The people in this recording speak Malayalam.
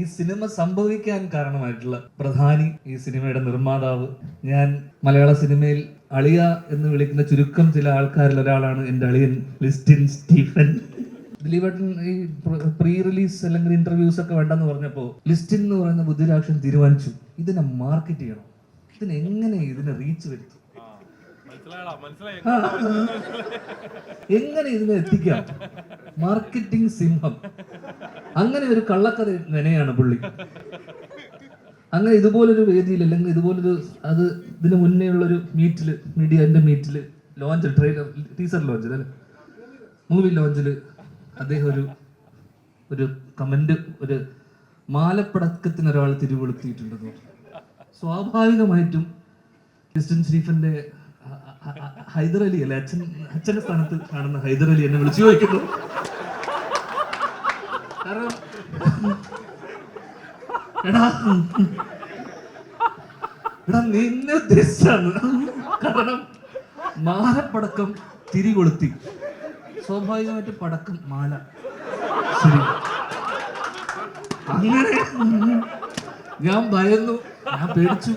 ഈ സിനിമ സംഭവിക്കാൻ കാരണമായിട്ടുള്ള പ്രധാനി ഈ സിനിമയുടെ നിർമ്മാതാവ് ഞാൻ മലയാള സിനിമയിൽ അളിയ എന്ന് വിളിക്കുന്ന ചുരുക്കം ചില ആൾക്കാരിൽ ഒരാളാണ് എന്റെ അളിയൻ ലിസ്റ്റിൻ സ്റ്റീഫൻ. ദിലീപേട്ടൻ ഈ പ്രീ റിലീസ് അല്ലെങ്കിൽ ഇന്റർവ്യൂസ് ഒക്കെ വേണ്ടെന്ന് പറഞ്ഞപ്പോൾ ലിസ്റ്റിൻ എന്ന് പറയുന്ന ബുദ്ധിരാക്ഷൻ തീരുമാനിച്ചു. ഇതിനെ മാർക്കറ്റ് ചെയ്യണം. ഇതിനെ എങ്ങനെ ഇതിനെ റീച്ച് വരുത്തും? എങ്ങനെ ഇതിനെ എത്തിക്കാം? മാർക്കറ്റിംഗ് സിംഹം. അങ്ങനെ ഒരു കള്ളക്കഥ വിനയാണ് പുള്ളി. അങ്ങനെ ഇതുപോലൊരു വേദിയിൽ അല്ലെങ്കിൽ ഇതുപോലൊരു അത് ഇതിന് മുന്നേ ഉള്ളൊരു മീറ്റിൽ മീഡിയന്റെ മീറ്റിൽ ലോഞ്ച് ട്രെയിലർ ടീസർ ലോഞ്ചിൽ അല്ലെ? മൂവി ലോഞ്ചിൽ അദ്ദേഹം ഒരു ഒരു കമന്റ് ഒരു മാലപ്പടക്കത്തിന് ഒരാൾ തിരിവെളുത്തിയിട്ടുണ്ടെന്ന്. സ്വാഭാവികമായിട്ടും ക്രിസ്ത്യൻ സ്റ്റീഫന്റെ ഹൈദർ അലി അല്ലെ? അച്ഛൻ അച്ഛന്റെ സ്ഥാനത്ത് കാണുന്ന ഹൈദർ അലി എന്നെ വിളിച്ചു ചോദിക്കുന്നു. കാരണം എടാ എടാ നിന്നെ ഉദ്ദേശിച്ചാണ്. കാരണം മാലപ്പടക്കം തിരികൊളുത്തി സ്വാഭാവികമായിട്ട് പടക്കം മാല. ശരി. അങ്ങനെ ഞാൻ ഭയന്നു. ഞാൻ പേടിച്ചു.